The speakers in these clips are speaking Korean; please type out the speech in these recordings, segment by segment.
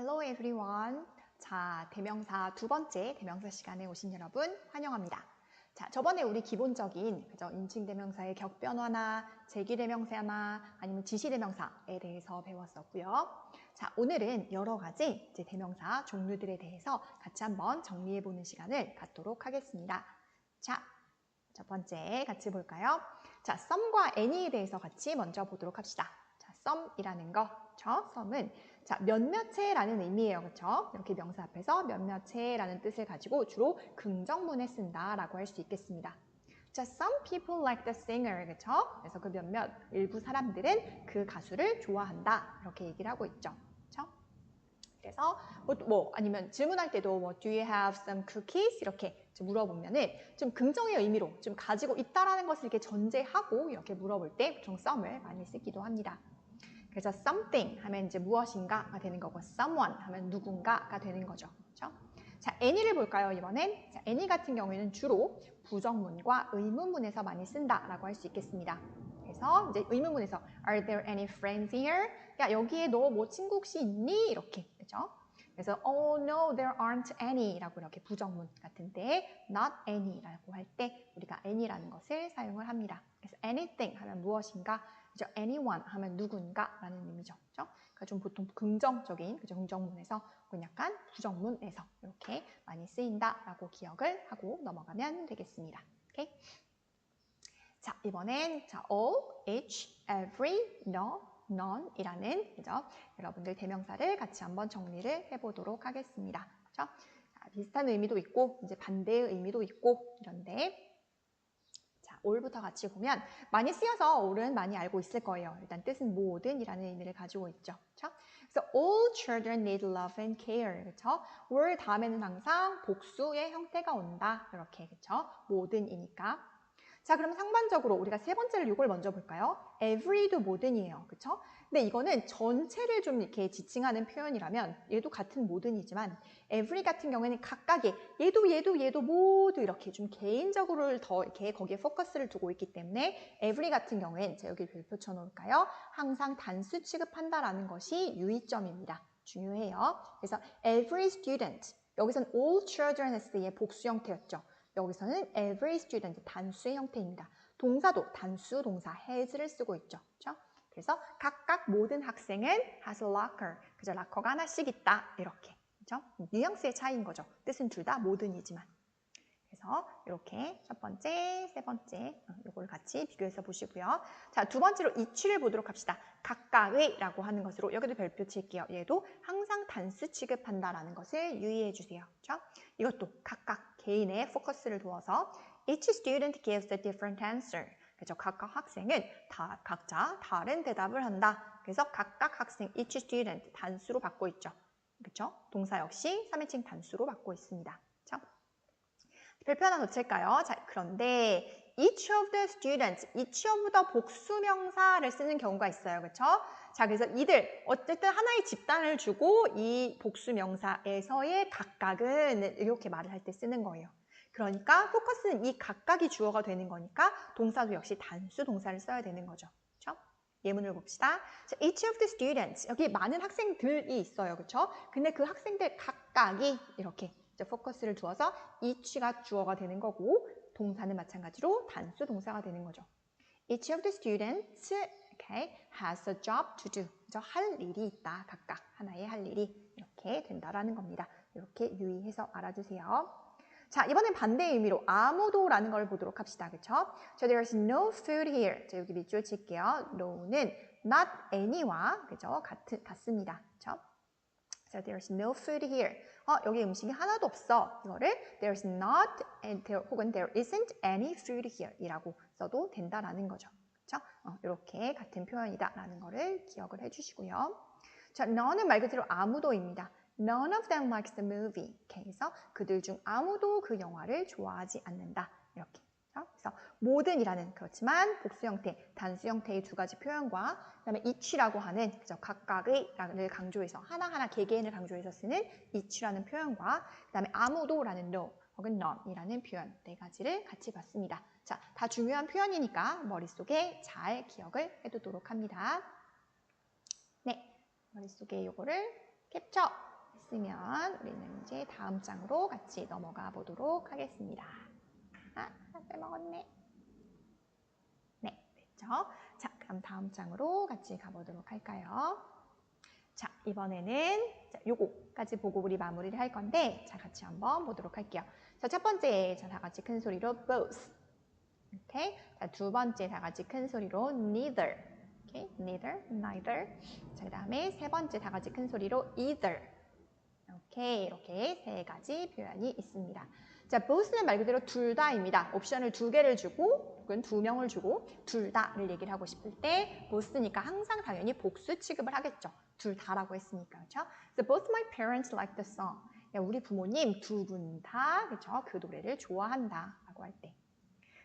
Hello everyone. 자, 대명사 두 번째 대명사 시간에 오신 여러분 환영합니다. 자, 저번에 우리 기본적인 그죠? 인칭 대명사의 격변화나 제기 대명사나 아니면 지시 대명사에 대해서 배웠었고요. 자, 오늘은 여러 가지 이제 대명사 종류들에 대해서 같이 한번 정리해 보는 시간을 갖도록 하겠습니다. 자, 첫 번째 같이 볼까요? 자, 썸과 any에 대해서 같이 먼저 보도록 합시다. 자, 썸이라는 거, 저 썸은 자, 몇몇체라는 의미예요. 그렇죠? 이렇게 명사 앞에서 몇몇체라는 뜻을 가지고 주로 긍정문에 쓴다라고 할 수 있겠습니다. 자, some people like the singer. 그렇죠? 그래서 그 몇몇 일부 사람들은 그 가수를 좋아한다. 이렇게 얘기를 하고 있죠. 그래서 뭐, 뭐 아니면 질문할 때도 뭐 do you have some cookies 이렇게 물어보면은 좀 긍정의 의미로 좀 가지고 있다라는 것을 이렇게 전제하고 이렇게 물어볼 때 some을 많이 쓰기도 합니다. 그래서 something 하면 이제 무엇인가가 되는 거고 someone 하면 누군가가 되는 거죠. 그렇죠? 자, any를 볼까요, 이번엔? 자, any 같은 경우에는 주로 부정문과 의문문에서 많이 쓴다라고 할 수 있겠습니다. 그래서 이제 의문문에서 Are there any friends here? 야, 여기에 너 뭐 친구 혹시 있니? 이렇게, 그죠? 그래서 Oh no, there aren't any 라고 이렇게 부정문 같은데 not any 라고 할 때 우리가 any라는 것을 사용을 합니다. 그래서 anything 하면 무엇인가 그죠? anyone 하면 누군가라는 의미죠. 그죠? 그러니까 좀 보통 긍정적인 그죠? 긍정문에서 혹은 약간 부정문에서 이렇게 많이 쓰인다라고 기억을 하고 넘어가면 되겠습니다. 오케이? 자, 이번엔 자, all, each, every, no, none이라는 그죠? 여러분들 대명사를 같이 한번 정리를 해보도록 하겠습니다. 그죠? 자, 비슷한 의미도 있고 이제 반대의 의미도 있고 이런데 all부터 같이 보면 많이 쓰여서 all은 많이 알고 있을 거예요. 일단 뜻은 모든이라는 의미를 가지고 있죠. 그렇죠? 그래서 all children need love and care. 그렇죠? all 다음에는 항상 복수의 형태가 온다. 이렇게 그렇죠? 모든이니까. 자, 그럼 상반적으로 우리가 세 번째를 이걸 먼저 볼까요? every도 모든이에요. 그렇죠? 근데 이거는 전체를 좀 이렇게 지칭하는 표현이라면 얘도 같은 모든이지만 every 같은 경우에는 각각의 얘도 얘도 얘도 모두 이렇게 좀 개인적으로를 더 이렇게 거기에 포커스를 두고 있기 때문에 every 같은 경우엔 제가 여기 별표 쳐놓을까요? 항상 단수 취급한다라는 것이 유의점입니다. 중요해요. 그래서 every student 여기선 all children 때의 복수 형태였죠. 여기서는 every student 단수의 형태입니다. 동사도 단수 동사 has를 쓰고 있죠. 그렇죠? 그래서 각각 모든 학생은 has a locker. 그죠? 락커가 하나씩 있다. 이렇게. 그죠? 뉘앙스의 차이인 거죠. 뜻은 둘 다 모든이지만. 그래서 이렇게 첫 번째, 세 번째 이걸 어, 같이 비교해서 보시고요. 자, 두 번째로 이치를 보도록 합시다. 각각의 라고 하는 것으로 여기도 별표 칠게요. 얘도 항상 단수 취급한다라는 것을 유의해 주세요. 그렇죠? 이것도 각각 개인의 포커스를 두어서 each student gives a different answer. 그죠? 각각 학생은 다 각자 다른 대답을 한다. 그래서 각각 학생 each student 단수로 받고 있죠. 그렇죠? 동사 역시 3인칭 단수로 받고 있습니다. 그렇죠? 별표 하나 놓칠까요? 자, 그런데 each of the students, each of the 복수 명사를 쓰는 경우가 있어요. 그렇죠? 자, 그래서 이들 어쨌든 하나의 집단을 주고 이 복수 명사에서의 각각은 이렇게 말을 할 때 쓰는 거예요. 그러니까 포커스는 이 각각이 주어가 되는 거니까 동사도 역시 단수 동사를 써야 되는 거죠. 그렇죠? 예문을 봅시다. 자, each of the students 여기 많은 학생들이 있어요. 그렇죠? 근데 그 학생들 각각이 이렇게 포커스를 두어서 each가 주어가 되는 거고 동사는 마찬가지로 단수 동사가 되는 거죠. Each of the students okay, has a job to do. 할 일이 있다. 각각 하나의 할 일이 이렇게 된다라는 겁니다. 이렇게 유의해서 알아주세요. 자, 이번엔 반대의 의미로 아무도라는 걸 보도록 합시다. 그쵸? So there's no food here. 자, 여기 밑줄 칠게요. no는 not any와 그죠? 같, 같습니다. 그쵸? So there's no food here. 어, 여기 음식이 하나도 없어. 이거를 there's not and there, 혹은 there isn't any food here 이라고 써도 된다라는 거죠. 어, 이렇게 같은 표현이다라는 거를 기억을 해주시고요. 자, none은 말 그대로 아무도입니다. None of them likes the movie. 그래서 그들 중 아무도 그 영화를 좋아하지 않는다. 이렇게. 그래서 모든이라는 그렇지만 복수 형태, 단수 형태의 두 가지 표현과 그다음에 each라고 하는 그죠 각각의를 강조해서 하나하나 개개인을 강조해서 쓰는 each라는 표현과 그다음에 아무도라는 no 혹은 none이라는 표현 네 가지를 같이 봤습니다. 자, 다 중요한 표현이니까 머릿속에 잘 기억을 해두도록 합니다. 네, 머릿속에 이거를 캡처 했으면 우리는 이제 다음 장으로 같이 넘어가 보도록 하겠습니다. 아, 빼먹었네. 네, 됐죠? 자, 그럼 다음 장으로 같이 가보도록 할까요? 자, 이번에는 자, 요거까지 보고 우리 마무리를 할 건데 자, 같이 한번 보도록 할게요. 자, 첫 번째, 자, 다 같이 큰 소리로 both. 오케이. 자, 두 번째 다 같이 큰 소리로 neither. 오케이. neither, neither. 자, 그다음에 세 번째 다 같이 큰 소리로 either. 오케이. 이렇게 세 가지 표현이 있습니다. 자, both는 말 그대로 둘 다입니다. 옵션을 두 개를 주고 혹은 두 명을 주고 둘 다를 얘기를 하고 싶을 때 both니까 항상 당연히 복수 취급을 하겠죠. 둘 다라고 했으니까. 그렇죠? So both my parents like the song. 야, 우리 부모님 두 분 다 그렇죠? 그 노래를 좋아한다라고 할 때.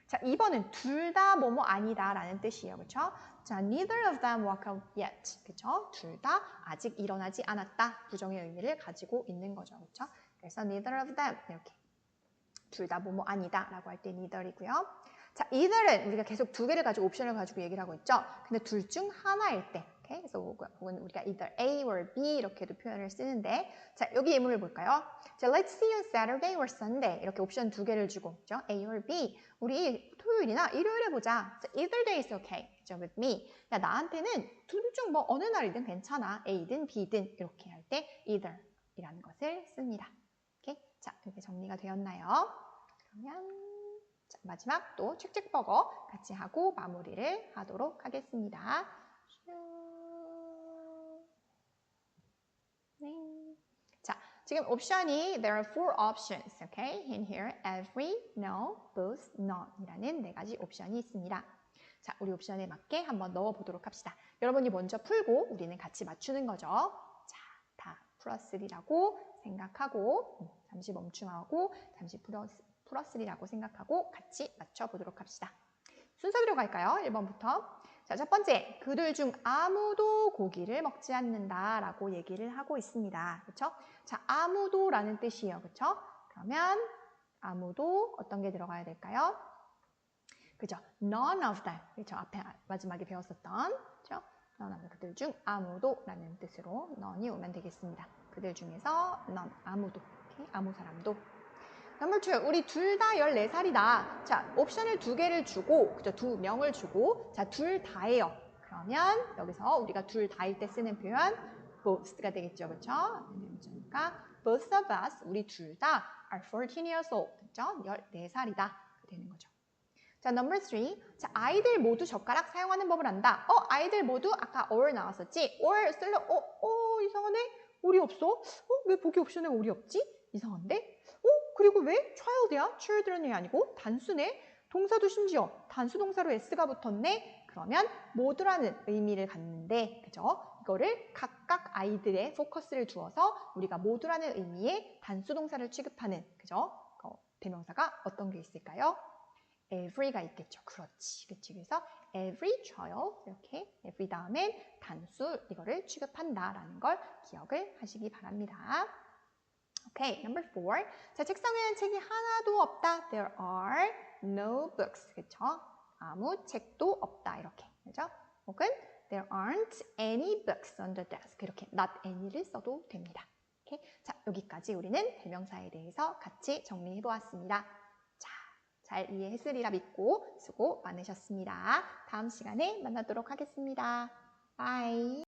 자, 2번은 둘 다 뭐뭐 아니다라는 뜻이에요. 그렇죠? 자, neither of them walk out yet. 그렇죠? 둘 다 아직 일어나지 않았다. 부정의 의미를 가지고 있는 거죠. 그렇죠? 그래서 neither of them 이렇게 둘 다 뭐뭐 아니다라고 할 때 neither이고요. 자, either은 우리가 계속 두 개를 가지고 옵션을 가지고 얘기를 하고 있죠. 근데 둘 중 하나일 때 오케이? 그래서 혹은 우리가 either A or B 이렇게도 표현을 쓰는데 자 여기 예문을 볼까요? 자, let's see you Saturday or Sunday 이렇게 옵션 두 개를 주고 그죠? A or B 우리 토요일이나 일요일에 보자. 자, either day is okay. 그죠? with me. 야 나한테는 둘중뭐 어느 날이든 괜찮아. A든 B든 이렇게 할 때 either이라는 것을 씁니다. 오케이? 자 이렇게 정리가 되었나요? 그러면 자, 마지막 또 책책버거 같이 하고 마무리를 하도록 하겠습니다. 네. 자, 지금 옵션이 there are four options, okay? In here, every, no, both, none 이라는 네 가지 옵션이 있습니다. 자, 우리 옵션에 맞게 한번 넣어보도록 합시다. 여러분이 먼저 풀고 우리는 같이 맞추는 거죠. 자, 다 플러스1이라고 생각하고 음, 잠시 멈춤하고 잠시 플러스, 플러스1이라고 생각하고 같이 맞춰보도록 합시다. 순서대로 갈까요? 1번부터. 자, 첫 번째, 그들 중 아무도 고기를 먹지 않는다 라고 얘기를 하고 있습니다. 그렇죠? 자, 아무도라는 뜻이에요. 그렇죠? 그러면 아무도 어떤 게 들어가야 될까요? 그죠? None of them. 그렇죠? 앞에 마지막에 배웠었던 그렇죠? None of. 그들 중 아무도라는 뜻으로 none이 오면 되겠습니다. 그들 중에서 none, 아무도. 오케이? 아무 사람도. Number two, 우리 둘 다 14살이다. 자, 옵션을 두 개를 주고, 그죠? 두 명을 주고, 자, 둘 다예요. 그러면 여기서 우리가 둘 다일 때 쓰는 표현 both가 되겠죠. 그렇죠? 그러니까 both of us, 우리 둘 다 are 14 years old. 그죠? 14살이다. 되는 거죠. 자, number three. 자, 아이들 모두 젓가락 사용하는 법을 안다. 어, 아이들 모두 아까 or 나왔었지? or 쓸려, 어, 어, 이상하네? 올이 없어? 어, 왜 보기 옵션에 올이 없지? 이상한데? 어? 그리고 왜 child이야? children이 아니고 단수네? 동사도 심지어 단수 동사로 s가 붙었네? 그러면 모두라는 의미를 갖는데 그죠? 이거를 각각 아이들의 포커스를 두어서 우리가 모두라는 의미의 단수 동사를 취급하는 그죠? 어, 대명사가 어떤 게 있을까요? every가 있겠죠. 그렇지. 그치. 그래서 every child 이렇게 every 다음엔 단수 이거를 취급한다라는 걸 기억을 하시기 바랍니다. 오케이, number four. 자, 책상에는 책이 하나도 없다. There are no books. 그쵸? 아무 책도 없다. 이렇게. 그죠? 혹은 there aren't any books on the desk. 이렇게 not any를 써도 됩니다. 오케이? 자, 여기까지 우리는 대명사에 대해서 같이 정리해 보았습니다. 자, 잘 이해했으리라 믿고 수고 많으셨습니다. 다음 시간에 만나도록 하겠습니다. 바이.